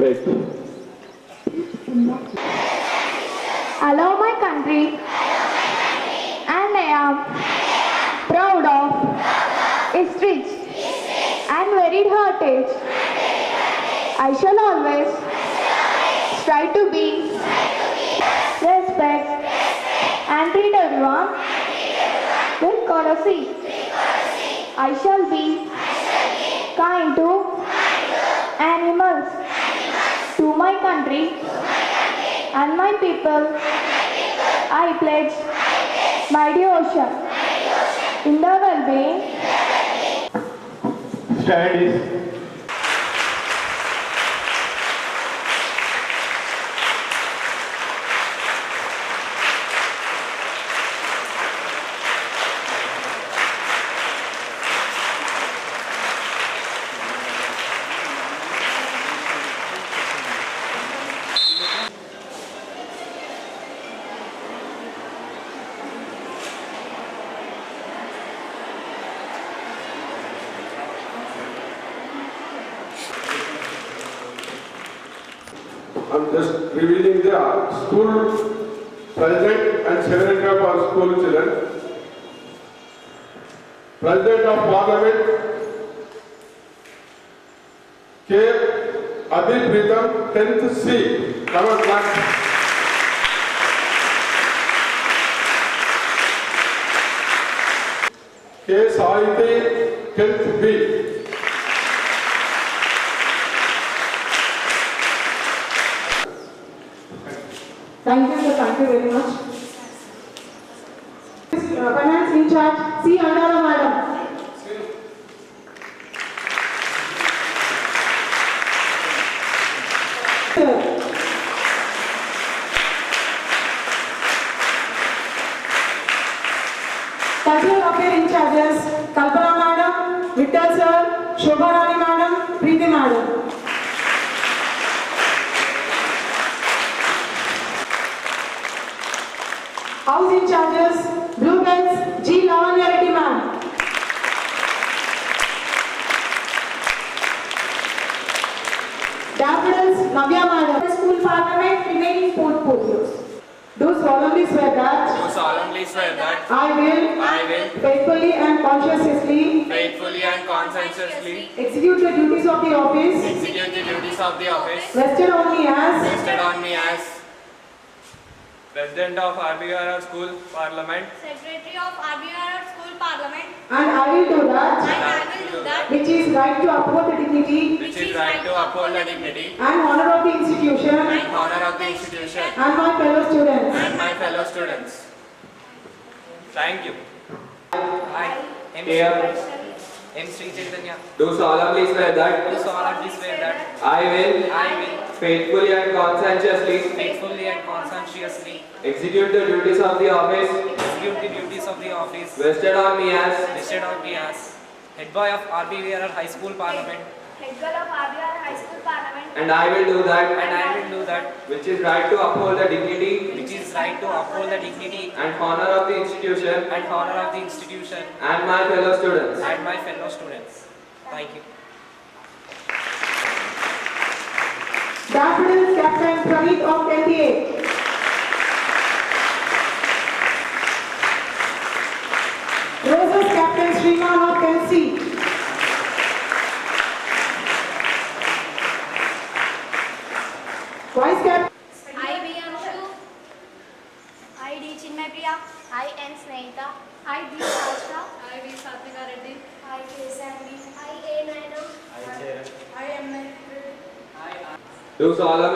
Right. I love my country and I am proud of its rich and varied heritage. I shall always strive to be respect and treat everyone with courtesy. I shall be kind to animals, to my country and my people. I pledge my devotion in the well-being Stand is I'm just revealing the school president and secretary of our school children. President of Parliament के अभी 10th C. Come on, class K. Sahithi, 10th B. Charges, Kalpana Madam, Vittal Sir, Shobha Rani Madam, Preeti Madam. House in charges, Blue Bells, G. Lavanya Reddy ma'am. Daffodils, Navya madam. The school parliament remaining portfolios. Do solemnly swear that Do solemnly swear that I will I will faithfully and conscientiously faithfully and conscientiously execute the duties of the office execute the duties of the office vested on me as vested on me as President of RBRR School Parliament Secretary of RBR School Parliament and I will do and that I will do that which is right to uphold the dignity which is right to uphold the dignity and honor of the institution and honor of the institution and my fellow students. and my fellow students. Thank you. I, M. Here. M. Sri Chaitanya, Do solemnly swear that. Do solemnly swear that. I will. I will. Faithfully and conscientiously. Faithfully and conscientiously. Execute the duties of the office. Execute the duties of the office. Vested on me as. Listed on me as. Head Boy of RBVRR High School Parliament Head of RBR High School Parliament and I will do that and I will do that which is right to uphold the dignity which is right to uphold the dignity and honor of the institution and honor of the institution and my fellow students. and my fellow students. Thank you. Daffodils Captain Praneeth of NTA. Roses Captain Sriman of NC.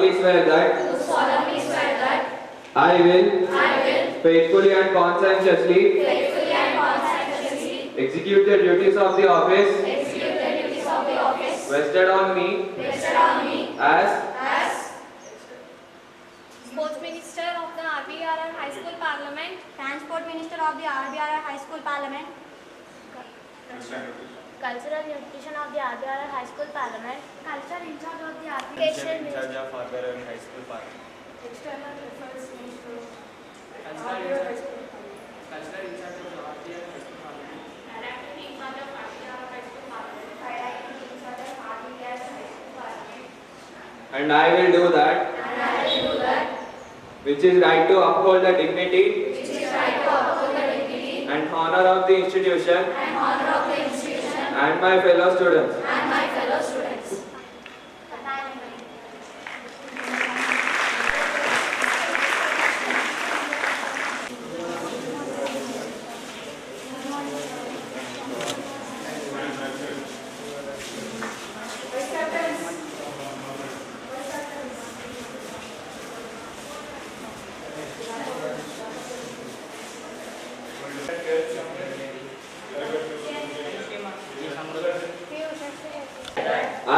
Do solemnly swear that I will faithfully and conscientiously execute the duties of the office vested on me as Sports Minister of the RBRR High School Parliament. Transport Minister of the RBRR High School Parliament. Cultural Nutrition of the RBRR High School Parliament. Cultural in charge of the Education in charge of RBR High School Parliament. External Affairs Minister. Cultural in charge cultural in charge of the RBI High School Parliament. Director in charge of RBRR High School Parliament. Director in charge of RBRR High School Parliament. and I will do that which is right to uphold the dignity and honor of the institution and my fellow students.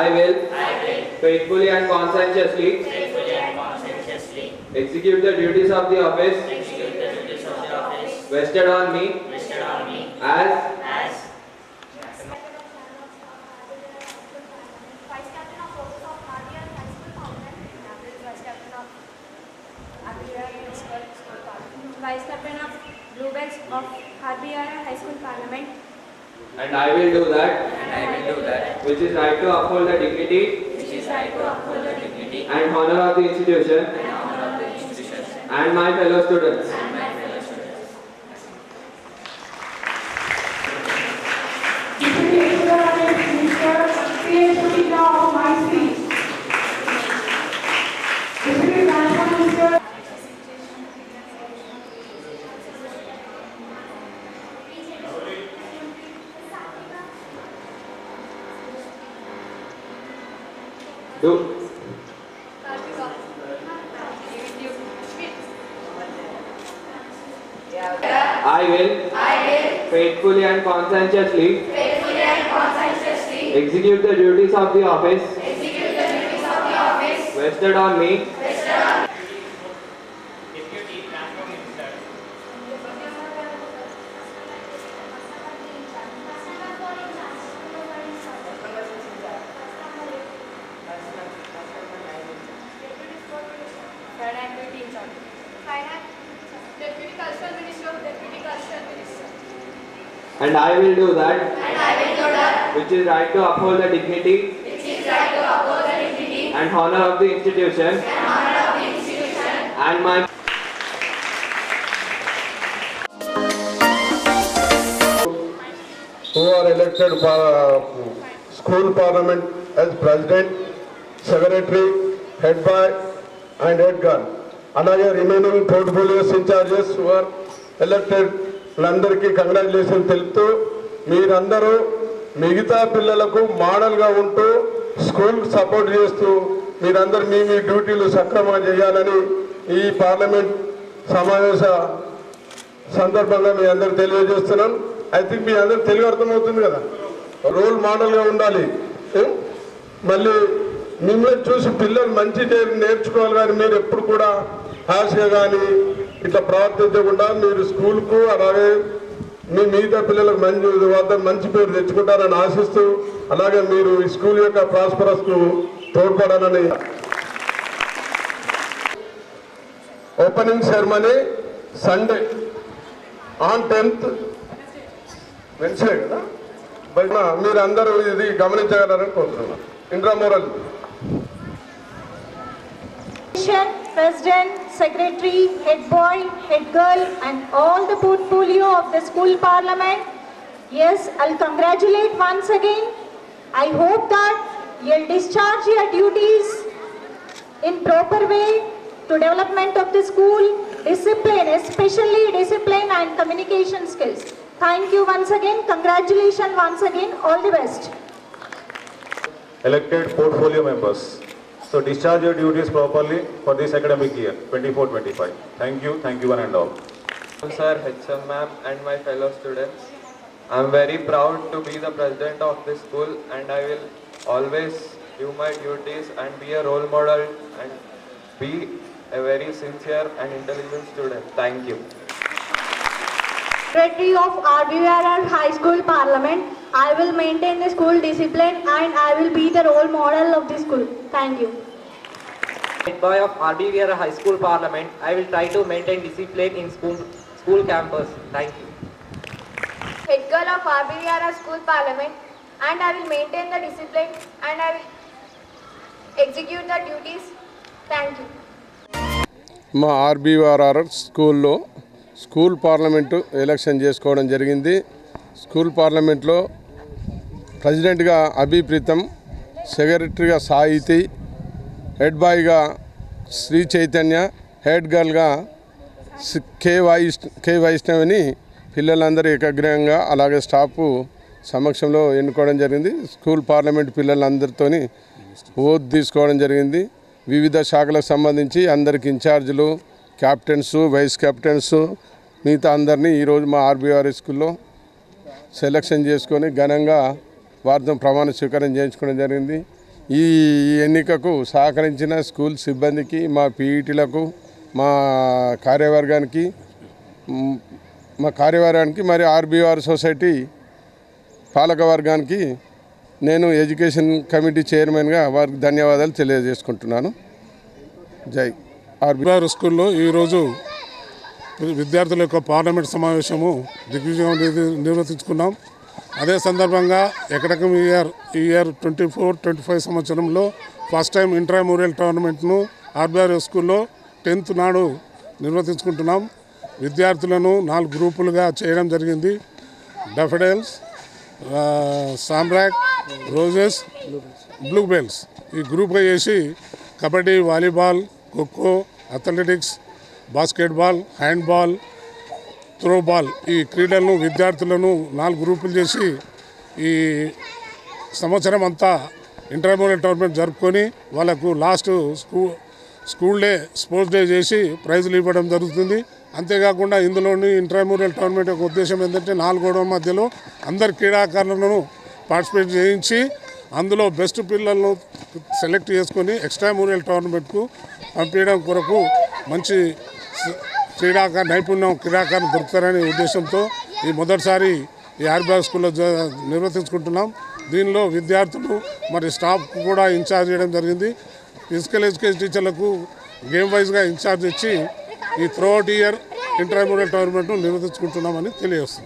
I will, I will faithfully and conscientiously, faithfully and conscientiously execute the duties of the office, execute the duties of the office vested on me, vested on me as, Vice Captain of Blue Bells of Harbiya High School Parliament and I will do that. And I will do that. which is right to uphold the dignity. And honor of the institution. And my fellow students. Deputy Education Minister, creativity law of my street. Deputy Transport Minister, Do I will I will faithfully and conscientiously faithfully and conscientiously execute the duties of the office vested on me Deputy Transport Minister. Activity in charge. Finance. Deputy Cultural Minister. Deputy Cultural Minister. and I will do that which is right to uphold the dignity and honor of the institution and my who are elected for uh, school parliament as president, secretary, head boy and head girl. అలాగే remaining portfolios incharges were are elected వాళ్ళందరికీ congratulation తెలుపుతూ మీరందరూ మిగతా పిల్లలకు మోడల్గా ఉంటూ school support చేస్తూ మీరందరూ మీ మీ డ్యూటీలు సక్రమంగా చేయాలని ఈ పార్లమెంట్ సమావేశ సందర్భంగా మీ అందరు తెలియజేస్తున్నాం. ఐ థింక్ మీ అందరు తెలుగు అర్థమవుతుంది కదా? రోల్ మోడల్గా ఉండాలి. మళ్ళీ మిమ్మల్ని చూసి పిల్లలు మంచి నేర్చుకోవాలి కానీ మీరు ఎప్పుడు కూడా హాస్గా కానీ ఇట్లా ప్రవర్తించకుండా మీరు స్కూల్కు అలాగే మీ మిగతా పిల్లలకు మంచి వద్ద మంచి పేరు తెచ్చుకుంటారని ఆశిస్తూ అలాగే మీరు ఈ స్కూల్ యొక్క ప్రాస్పరస్కు తోడ్పడాలని opening ceremony Sunday on tenth Wednesday కదా? బయట మీరు అందరూ ఇది గమనించగలరని కోరుతున్నాను. ఇంద్రామోరల్. President, Secretary, Head Boy, Head Girl and all the portfolio of the school parliament. Yes, I'll congratulate once again. I hope that you'll discharge your duties in proper way to development of the school, discipline, especially discipline and communication skills. Thank you once again. Congratulations once again. All the best. elected portfolio members. So discharge your duties properly for this academic year, 24-25. Thank you, thank you one and all. Sir, HM ma'am and my fellow students. I am very proud to be the president of this school and I will always do my duties and be a role model and be a very sincere and intelligent student. Thank you. Secretary of RBRR High School Parliament, I will maintain the school discipline and I will be the role model of the school. Thank you. Head boy of RBVR High School Parliament, I will try to maintain discipline in school, school campus. Thank you. Head girl of RBVR School Parliament and I will maintain the discipline and I will execute the duties. Thank you. మా ఆర్బీఆర్ఆర్ స్కూల్లో school parliament election చేసుకోవడం జరిగింది school పార్లమెంట్లో ప్రెసిడెంట్గా అభిప్రీతం సెక్రటరీగా Sahithi head బాయ్గా Sri Chaitanya head గర్ల్గా K Vaish K వైష్ణవిని పిల్లలందరూ ఏకగ్రహంగా అలాగే స్టాఫ్ సమక్షంలో ఎన్నుకోవడం జరిగింది. స్కూల్ పార్లమెంట్ పిల్లలందరితోని ఓట్ తీసుకోవడం జరిగింది. వివిధ శాఖలకు సంబంధించి అందరికి ఇన్ఛార్జీలు క్యాప్టెన్స్ వైస్ క్యాప్టెన్స్ మిగతా అందరినీ ఈరోజు మా ఆర్బీఆర్ స్కూల్లో సెలక్షన్ చేసుకొని ఘనంగా వారితో ప్రమాణ స్వీకారం చేయించుకోవడం జరిగింది. ఈ ఎన్నికకు సహకరించిన స్కూల్ సిబ్బందికి మా పీఈటీలకు మా కార్యవర్గానికి మా కార్యవర్గానికి మరి ఆర్బీఆర్ సొసైటీ పాలక వర్గానికి నేను ఎడ్యుకేషన్ కమిటీ చైర్మన్గా వారికి ధన్యవాదాలు తెలియజేసుకుంటున్నాను. జై. ఆర్బీఆర్ స్కూల్లో ఈరోజు విద్యార్థుల యొక్క పార్లమెంట్ సమావేశము దిగ్విజయం నిర్వర్తించుకున్నాం. అదే సందర్భంగా ఎకడకం ఇయర్ ఈ year twenty four twenty five సంవత్సరంలో ఫస్ట్ టైం ఇంట్రామూరియల్ టోర్నమెంట్ను ఆర్బీఆర్ స్కూల్లో టెన్త్ నాడు నిర్వర్తించుకుంటున్నాం. విద్యార్థులను నాలుగు గ్రూపులుగా చేయడం జరిగింది. Daffodils shamrock roses blue bells ఈ గ్రూప్గా చేసి kabaddi volleyball kho kho athletics basketball handball throwball ఈ క్రీడలను విద్యార్థులను నాలుగు గ్రూపులు చేసి ఈ సంవత్సరం అంతా ఇంటర్మీడియట్ టోర్నమెంట్ జరుపుకొని వాళ్ళకు లాస్ట్ స్కూ స్కూల్ డే స్పోర్ట్స్ డే చేసి ప్రైజులు ఇవ్వడం జరుగుతుంది. అంతేకాకుండా ఇందులోని ఇంటర్మీడియట్ టోర్నమెంట్ యొక్క ఉద్దేశం ఏంటంటే నాలుగోడవ మధ్యలో అందరు క్రీడాకారులను పార్టిసిపేట్ చేయించి అందులో బెస్ట్ పిల్లలను సెలెక్ట్ చేసుకొని ఎక్స్ట్రామూరియల్ టోర్నమెంట్కు పంపించడం కొరకు మంచి స- క్రీడాకార నైపుణ్యం క్రీడాకారులు దొరుకుతారనే ఉద్దేశంతో ఈ మొదటిసారి ఈ ఆర్బీఐ స్కూల్లో నిర్వర్తించుకుంటున్నాం. దీనిలో విద్యార్థులు మరి స్టాఫ్ కూడా ఇన్ఛార్జ్ చేయడం జరిగింది. ఫిజికల్ ఎడ్యుకేషన్ టీచర్లకు గేమ్ వైజ్గా ఇన్ఛార్జ్ ఇచ్చి ఈ త్రో ఇయర్ ఇంటర్మీడియట్ టోర్నమెంట్ను నిర్వర్తించుకుంటున్నామని తెలియజేస్తుంది